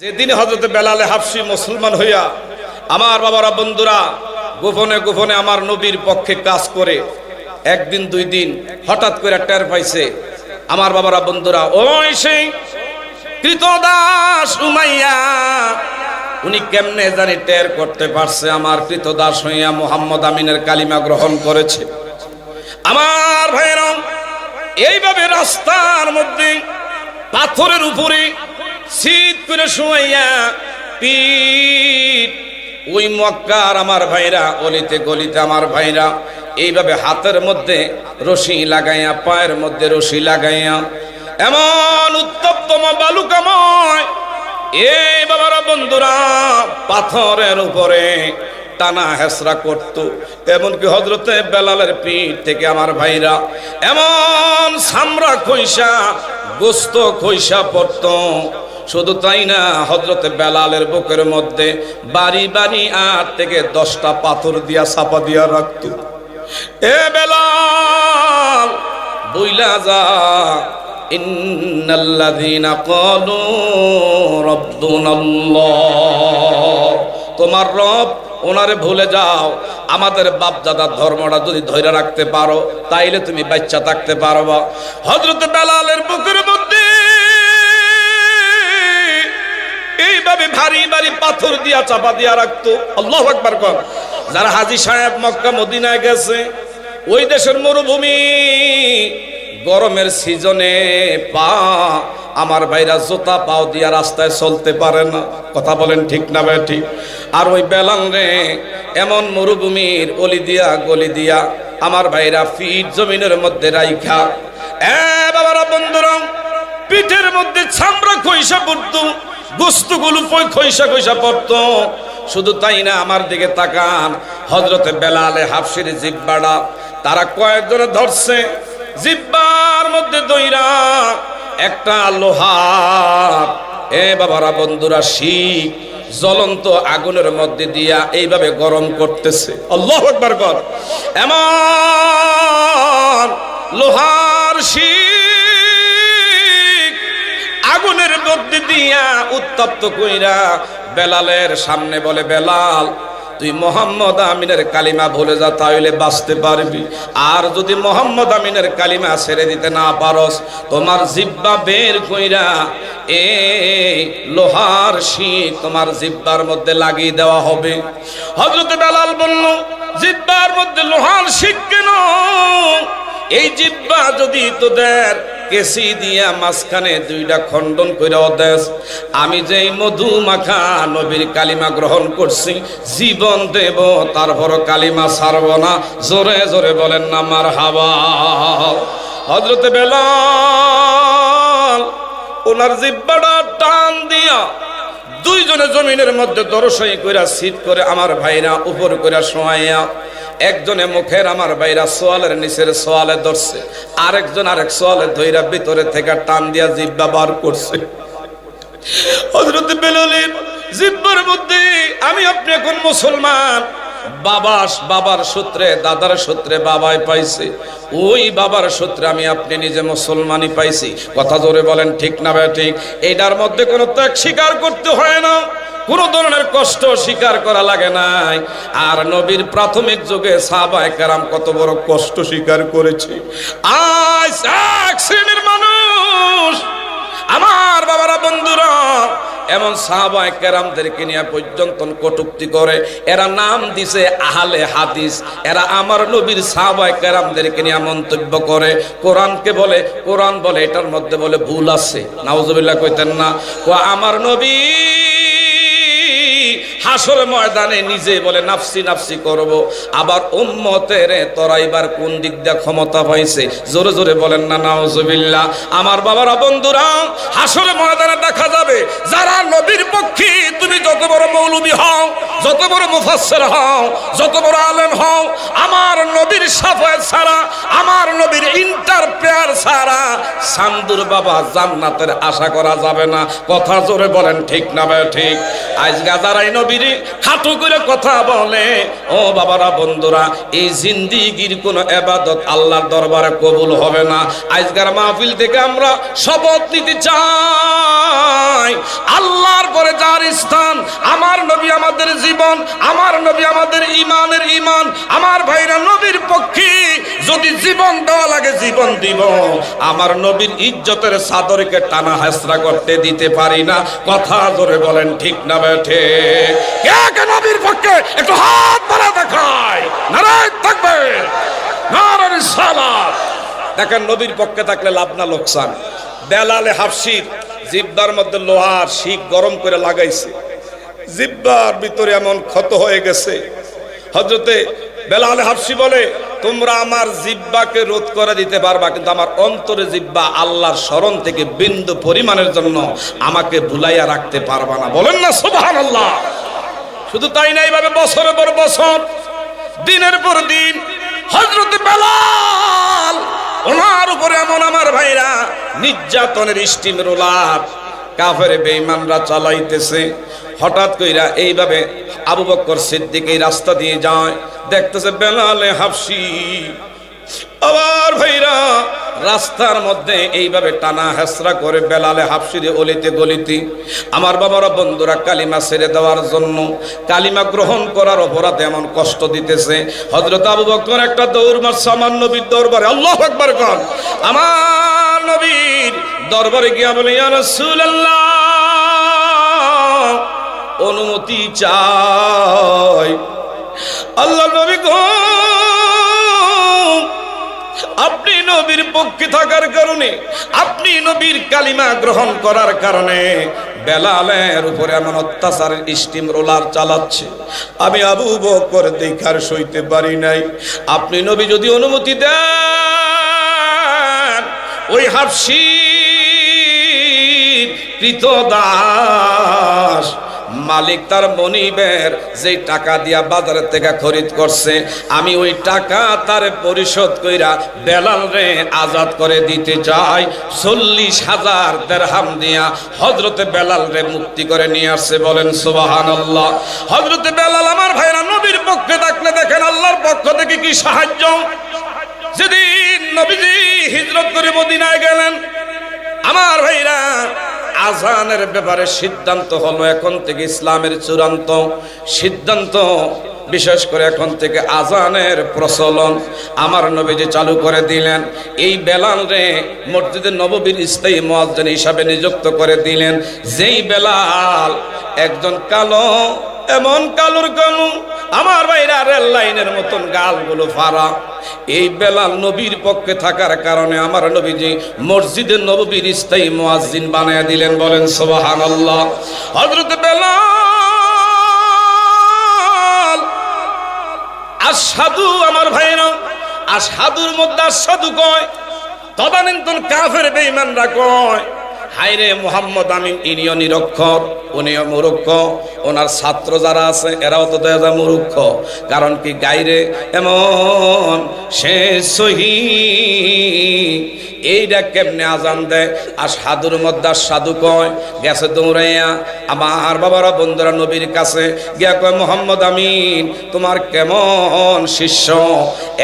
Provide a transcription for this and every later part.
যেদিন হজরত বেলালে হাফসি মুসলমান হইয়া আমার বাবারা বন্ধুরা গোপনে গোপনে আমার নবীর পক্ষে কাজ করে, একদিন দুই দিন হঠাৎ করে টের পাইছে, আমার বাবারা বন্ধুরা, ওই সেই কৃতদাস উমাইয়া, উনি কেমনে জানি টের করতে পারছে, আমার কৃতদাস হইয়া মোহাম্মদ আমিনের কালিমা গ্রহণ করেছে। আমার ভাইরাম এইভাবে রাস্তার মধ্যে পাথরের উপরে শীত করে পিঠ, ওই মক্কার আমার ভাইরা, অলিতে গলিতে আমার ভাইরা, এইভাবে হাতের মধ্যে রশি লাগাইয়া, পায়ের মধ্যে রশি লাগাইয়া, এমন উত্তপ্তম বালুকাময়, এই বাবারা বন্ধুরা, পাথরের উপরে টানা হেসরা করত। এমনকি হজরতে বেলালের পিঠ থেকে আমার ভাইরা, এমন সামরা খৈসা গোস্ত খৈসা পড়ত। শুধু তাই না হজরতে বেলালের বুকের মধ্যে বাড়ি বাড়ি আট থেকে দশটা পাথর দিয়া চাপা দিয়া রাখত। এ বেলাল, বইলা যা তোমার রব ওনারে ভুলে যাও, আমাদের বাপ দাদার ধর্মটা যদি ধরে রাখতে পারো, তাইলে তুমি বাচ্চা থাকতে পারবা। হজরত বেলালের বুকের মধ্যে এইভাবে ভারী ভারী পাথর দিয়া চাপা দিয়া রাখতো। আল্লাহ একবার কর যারা হাজি সাহেব মক্কা, মদিনায় গেছে, ওই দেশের মরুভূমি, গরমের সিজনে পা আমার ভাইরা জোতা পাও দিয়া রাস্তায় চলতে পারে না। কথা বলেন ঠিক না ভাই, ঠিক। আর ওই বেলাল রে, এমন মরুভূমির অলি দিয়া, গলি দিয়া আমার ভাইরা ফিট জমিনের মধ্যে রাইখা। এ বাবারা বন্ধুরা, পিঠের মধ্যে ছামড়া খইসা পড়তো। গোস্তগুলো খইসা খইসা পড়তো। শুধু তাই না, আমার দিকে তাকান। হজরতে বেলালে হাফসির জিব্বাড়া তারা কয়েকজনে ধরছে। জিব্বার মধ্যে দইরা একটা লোহার এ বাবারা বন্ধুরা শিখ জ্বলন্ত আগুনের মধ্যে দিয়া এইভাবে গরম করতেছে। কর এমন লোহার শিখ আগুনের মধ্যে দিয়া উত্তপ্ত কইরা বেলালের সামনে বলে, বেলাল, তুই মোহাম্মদ আমিনের কালিমা ভুলে যা তাহলে বাঁচতে পারবি। আর যদি মোহাম্মদ আমিনের কালিমা ছেড়ে দিতে না পারস, তোমার জিব্বা বের কইরা এ লোহার শিখ তোমার জিব্বার মধ্যে লাগিয়ে দেওয়া হবে। হজরত বেলাল বলল জিব্বার মধ্যে লোহার শিখ কেন? এই জিব্বা যদি তোদের কেসি দিয়া মাঝখানে দুইটা খণ্ডন করে দেশ আমি যেই মধু মাখা নবীর কালিমা গ্রহণ করছি, জীবন দেব, তারপর কালিমা ছাড়ব না। জোরে জোরে বলেন না হাবা হজরতে বেলাল, ওনার জিব্বাটা টান দিয়া দুইজনে জমিনের মধ্যে দরসাই কইরা শীত করে আমার ভাইরা উপর কইরা শোয়াইয়া একজনে মুখের আমার বাইরা সোয়ালের নিচের সোয়ালে ধরছে। আরেকজন আরেক সোয়ালে ধইরা ভিতরে থেকে টান দিয়া জিব্বা বার করছে। হজরত বেলালের জিব্বার মধ্যে, আমি আপনি এখন মুসলমান। বাবা বাবার সূত্রে, দাদার সূত্রে বাবাই পাইছে। ওই বাবার সূত্রে আমি আপনি নিজে মুসলমানই পাইছি। কথা জোরে বলেন, ঠিক না ভাই, ঠিক? এইটার মধ্যে কোনো ত্যাগ স্বীকার করতে হয় না। কোনো ধরনের কষ্ট স্বীকার করা লাগে নাই। আর নবীর প্রাথমিক যুগে সাহাবায়ে কেরাম কত বড় কষ্ট স্বীকার করেছে। আজ এক শ্রেণির মানুষ, আমার বাবারা, বন্ধুরা, এমন সাহাবায় কেরামদেরকে নিয়ে পর্যন্ত কটুক্তি করে। এরা নাম দিছে আহলে হাদিস। এরা আমার নবীর সাহাবায় কেরামদেরকে নিয়ে মন্তব্য করে। কোরআনকে বলে, কোরআন বলে, এটার মধ্যে বলে ভুল আছে। নাউজুবিল্লাহ কইতেন না। ও আমার নবী হাসর ময়দানে নিজে বলে, নাফসি নাফসি করব। আবার উম্মতের তরাইবার কোন দিক দিয়ে ক্ষমতা পাইছে? জোরে জোরে বলেন, না, নাউজুবিল্লাহ, আমার বাবারা, বন্ধুরা, হাসর ময়দানে দেখা যাবে। যারা নবীর পক্ষে, তুমি যত বড় মৌলবি হও, যত বড় মুফাসসির হও, যত বড় আলেম হও, আমার নবীর সাফায়াত ছাড়া, আমার নবীর ইন্টারপ্রেয়ার ছাড়া সান্দুর বাবা জান্নাতের আশা করা যাবে না। কথা জোরে বলেন, ঠিক না ঠিক? আজ গাজারাই নবীর খাটু করে কথা বলে। ও বাবারা, বন্ধুরা, এই জিন্দিগির কোন এবাদত আল্লাহর দরবারে কবুল হবে না। আজকের মাহফিল থেকে আমরা শপথ নিতে চাই। আল্লাহর পরে যার স্থান, আমার নবী আমাদের জীবন, আমার নবী আমাদের ইমানের ইমান, আমার ভাইরা নবীর পক্ষে যদি জীবন দেওয়া লাগে, জীবন দিব। আমার নবীর ইজ্জতের চাদরকে টানা হাসরা করতে দিতে পারি না। কথা ধরে বলেন, ঠিক না বেঠে কে কে নবীর পক্ষে একটু হাত বাড়া দেখায় নারায় থাকবে নারায় সালাত দেখেন নবীর পক্ষে থাকলে লাভ না লোকসান বেলালে হাফসির জিব্বার মধ্যে লোহার শিক গরম করে লাগাইছে জিব্বার ভিতরে এমন ক্ষত হয়ে গেছে হজরতে বেলালে হাফসি বলে তোমরা আমার জিব্বাকে রোধ করে দিতে পারবা, কিন্তু আমার অন্তরে জিব্বা আল্লাহর স্মরণ থেকে বিন্দু পরিমাণের জন্য আমাকে ভুলাইয়া রাখতে পারবা না। বলেন না সুবহান আল্লাহ শুধু তাই না, এইভাবে বছরের পর বছর, দিনের পর দিন হজরত বেলাল, ওনার উপরে এমন আমার ভাইরা, নির্যাতনের স্টিম রোলার কাফের বেঈমানরা চালাইতেছে। হঠাৎ কইরা এইভাবে আবু বক্কর সিদ্দিক এই রাস্তা দিয়ে যায়, দেখতেছে বেলালে হাফসি। আবার ভাইরা, রাস্তার মধ্যে এইভাবে টানা হেসরা করে বেলালে হাফসিরে অলিতে গলিতে। আমার বাবারা বন্ধুরা কালিমা ছেড়ে দেওয়ার জন্য, কালিমা গ্রহণ করার অপরাধে এমন কষ্ট দিতেছে। হজরত আবু বকর একটা দৌড় আমার নবীর দরবারে। আল্লাহ একবার কন। আমার নবীর দরবারে গিয়া বলে রাসূলুল্লাহ, অনুমতি চাই। আল্লাহ নবী গো, আপনি নবীর পক্ষে থাকার কারণে, আপনি নবীর কালিমা গ্রহণ করার কারণে বেলালের উপরে এমন অত্যাচারের স্টিম রোলার চালাচ্ছে। আমি আবু বকর দেখার সইতে পারি নাই। আপনি নবী যদি অনুমতি দেন ওই হাফসি কৃত দাস মালিক তার মনিবের যে টাকা দিয়া বাজারের থেকে খরিদ করছে, আমি ওই টাকা তার পরিশোধ কইরা বেলাল রে আজাদ করে দিতে চাই। চল্লিশ হাজার দেড়হাম দিয়া হজরতে বেলাল রে মুক্তি করে নিয়ে আসছে বলেন সুবাহান আল্লাহ হজরতে বেলাল আমার ভাইরা নবীর পক্ষে থাকলে দেখেন আল্লাহর পক্ষ থেকে কি সাহায্য? যেদিন নবীজি হিজরত করে মদিনায় গেলেন। আমার ভাইরা, আজানের ব্যাপারে সিদ্ধান্ত হলো এখন থেকে ইসলামের চূড়ান্ত সিদ্ধান্ত, বিশেষ করে এখন থেকে আজানের প্রচলন আমার নবীজি চালু করে দিলেন। এই বেলাল রে মসজিদে নববীর স্থায়ী মহাজন হিসাবে নিযুক্ত করে দিলেন। যেই বেলাল একজন কালো, এমন কালোর কালু আমার ভাইরা রেল লাইনের মতন গালগুলো ফারা এই বেলাল নবীর পক্ষে থাকার কারণে আমার নবীজি মসজিদের নববীর স্থায়ী মুয়াজ্জিন বানায় দিলেন, বলেন সুবহানাল্লাহ। হযরত বেলাল সাধু আমার ভাইরা আর সাধুর মধ্যে আর সাধু কয় তদানীন্তন কাফের বেঈমানরা কয় হাইরে মোহাম্মদ আমিন ইনিও নিরক্ষর, উনিও মুরুক্ষ ওনার ছাত্র যারা আছে, এরাও তো দেখা যায় মুরুক্ষ কারণ কি গাইরে এমন সে সহি। এইটা কেমনে আজান দেয়? আর সাধুর মধ্যে সাধু কয়, গেছে দৌড়াইয়া, আমার বাবারা, বন্ধুরা, নবীর কাছে গিয়া কয়, মোহাম্মদ আমিন, তোমার কেমন শিষ্য?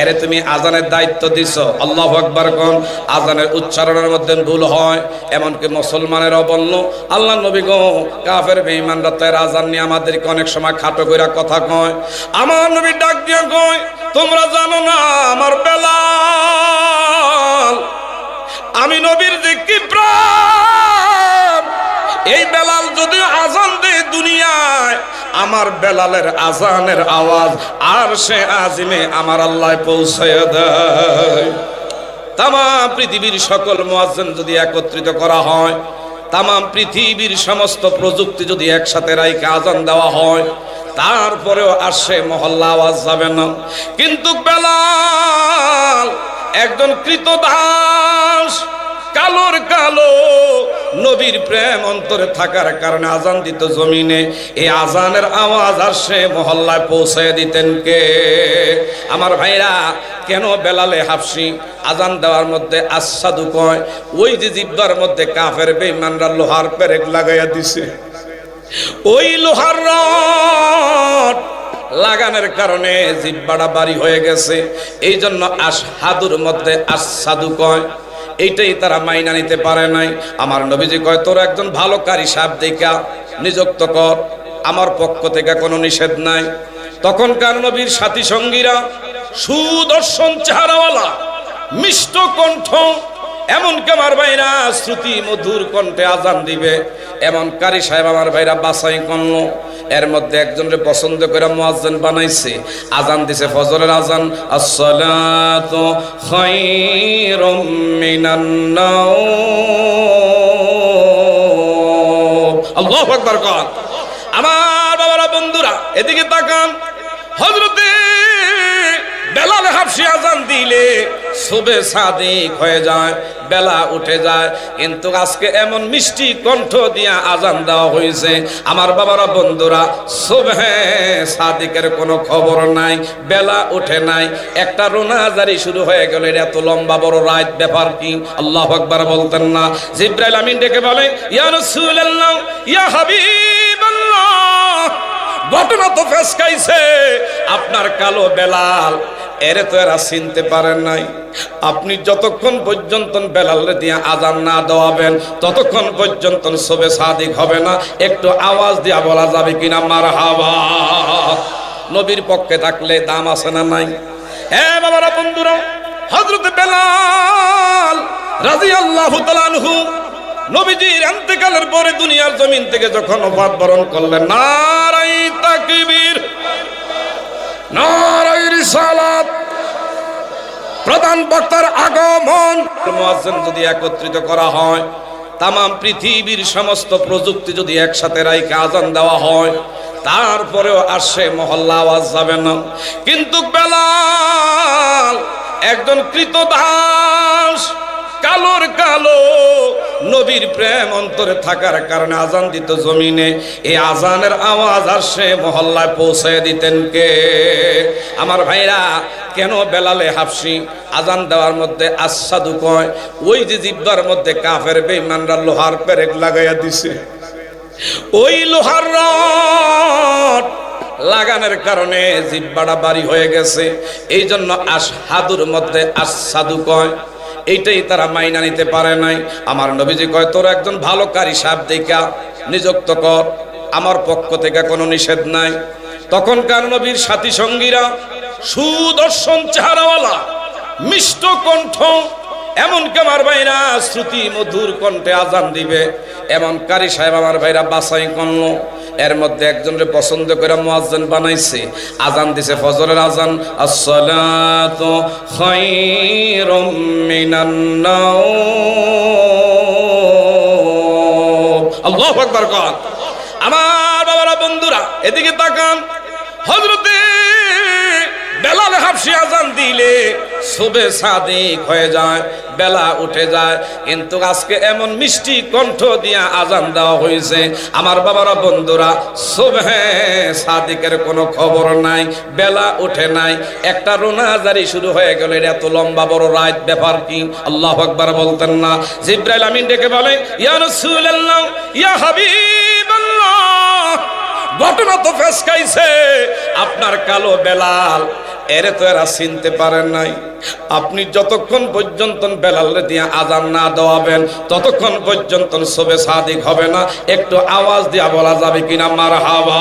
এরে তুমি আজানের দায়িত্ব দিছ। আল্লাহ আকবার কন, আজানের উচ্চারণের মধ্যে ভুল হয়। এমনকি মুসলমানেরও বলল, আল্লাহ নবী গো, কাফের বেঈমানরা তো এর আজান নিয়ে আমাদেরকে অনেক সময় খাটো কইরা কথা কয়। আমার নবী ডাক দিয়ে কয়, তোমরা জানো না আমার বেলাল? আমি নবীর যে কি প্রাণ? এই বেলাল যদি আজান দেয় দুনিয়ায়, আমার বেলালের আজানের আওয়াজ আর সে আজিমে আমার আল্লাহ পৌঁছায় দেয়। তামা পৃথিবীর সকল মুয়াজ্জিন যদি একত্রিত করা হয় তামাম পৃথিবীর সমস্ত প্রযুক্তি যদি একসাথে রাইকে আজান দেওয়া হয়, তারপরেও আসে মহল্লা আওয়াজ যাবে না। কিন্তু বেলাল একজন কৃতদাস কালোর কালো নবীর প্রেম অন্তরে থাকার কারণে আজান দিত জমিনে। এই আজানের আওয়াজ আসে মহল্লায় পৌঁছে দিতেন কে? আমার ভাইরা, কেন বেলালে হাফসি? আজান দেওয়ার মধ্যে আসাদু কয়, ওই যে জিব্বার মধ্যে কাফের বেইমানরা লোহার পেরেক লাগাইয়া দিছে। ওই লোহার রড লাগানোর কারণে জিব্বাটা বাড়ি হয়ে গেছে। এই জন্য আসাদুর মধ্যে আসাদু কয় এইটাই তারা মাইনা নিতে পারে নাই। আমার নবীজি কয়, তোর একজন ভালো কারি সাপ দেখা, নিযুক্ত কর। আমার পক্ষ থেকে কোনো নিষেধ নাই। তখনকার নবীর সাথী সঙ্গীরা সুদর্শন চেহারাওয়ালা, মিষ্ট কণ্ঠ এমনকি আমার ভাইরা? শ্রুতি মধুর কণ্ঠে আজান দিবে। এমন কারি সাহেব আমার ভাইরা বাসাই করল। এর মধ্যে একজনকে পছন্দ করে মুয়াজ্জিন বানাইছে। আজান দিছে ফজরের আজান। আসসালাতু খায়রুম আমার বাবারা, বন্ধুরা, এদিকে তাকান। হযরতে বেলাল হাফসি আজান দিলে। শুভে সাদিক হয়ে যায়, বেলা উঠে যায়। কিন্তু আজকে এমন মিষ্টি কণ্ঠ দিয়া আজান দেওয়া হয়েছে আমার বাবারা, বন্ধুরা, শুভে সাদিকের কোনো খবর নাই, বেলা উঠে নাই। একটা রোনাজারি শুরু হয়ে গেল এত লম্বা বড় রাত ব্যাপার কি? আল্লাহ আকবার বলতেন না। জিব্রাইল আমিন ডেকে বলে, ইয়া ইয়া হাবিবাল্লাহ ঘটনা তো ফেসকাইছে আপনার কালো বেলাল, এরে তো এরা চিনতে পারেন নাই। আপনি যতক্ষণ পর্যন্ত বেলালে দিয়ে আজান না দেওয়াবেন, ততক্ষণ পর্যন্ত সবে সাদিক হবে না। একটু আওয়াজ দিয়া বলা যাবে কিনা? মার হাওয়া নবীর পক্ষে থাকলে দাম আছে না নাই? হ্যাঁ বাবারা বন্ধুরা হজরত বেলাল রাজি আল্লাহ তালানহু নবীজির এন্তেকালের পরে দুনিয়ার জমিন থেকে যখন অবাদ বরণ করলেন নারাই তাকবীর নারাই রিসালাত, প্রধান বক্তার আগমন। মুয়াজ্জিন যদি একত্রিত করা হয় তাম পৃথিবীর সমস্ত প্রযুক্তি যদি একসাথে রাইকে আজান দেওয়া হয়, তারপরেও আসে মহল্লা আওয়াজ যাবে না। কিন্তু বেলাল একজন কৃতদাস কালোর কালো নবীর প্রেম অন্তরে থাকার কারণে আজান দিত জমিনে। এই আজানের আওয়াজ আসে মহল্লায় পৌঁছে দিতেন কে? আমার ভাইরা, কেন বেলালে হাফসি? আজান দেওয়ার মধ্যে আসাদু কয়, ওই যে জিব্বার মধ্যে কাফের বেইমানরা লোহার পেরেক লাগাইয়া দিছে। ওই লোহার রড লাগানোর কারণে জিব্বাটা বাড়ি হয়ে গেছে। এই জন্য আসাদুর মধ্যে আসাদু কয় এইটাই তারা মাইনা নিতে পারে নাই। আমার নবীজি কয়, তোর একজন ভালো কারি সাপ দেখা, নিযুক্ত কর। আমার পক্ষ থেকে কোনো নিষেধ নাই। তখনকার নবীর সাথী সঙ্গীরা সুদর্শন চেহারাওয়ালা, মিষ্ট কণ্ঠ, এমনকি আমার ভাইরা শ্রুতি মধুর কণ্ঠে আজান দিবে। এমন কারি সাহেব আমার ভাইরা বাসাই করল। এর মধ্যে একজনকে পছন্দ করে মুয়াজ্জিন বানাইছে। আজান দিছে ফজরের আজান, আসসালাতু খায়রুম মিনান নাওম। আল্লাহু আকবার কর আমার বাবারা, বন্ধুরা, এদিকে তাকান। হযরতে বেলাল হাফসি আজান দিলে শুভে সাদিক হয়ে যায়, বেলা উঠে যায়। কিন্তু আজকে এমন মিষ্টি কণ্ঠ দিয়া আজান দেওয়া হয়েছে। আমার বাবারা, বন্ধুরা, শুভে সাদিকের কোনো খবর নাই, বেলা উঠে নাই। একটা রোনাজারি শুরু হয়ে গেল, এটা এত লম্বা বড় রাত, ব্যাপার কি? আল্লাহ আকবার বলতেন না। জিব্রাইল আমিন ডেকে বলে, ইয়া রাসূলুল্লাহ, ইয়া হাবিবাল্লাহ, ঘটনা তো ফেসকাইছে। আপনার কালো বেলাল এরে তো এরা চিনতে পারেন নাই। আপনি যতক্ষণ পর্যন্ত বেলালে দিয়ে আজান না দেওয়াবেন, ততক্ষণ পর্যন্ত সবে সাদিক হবে না। একটু আওয়াজ দিয়া বলা যাবে কিনা মার হাওয়া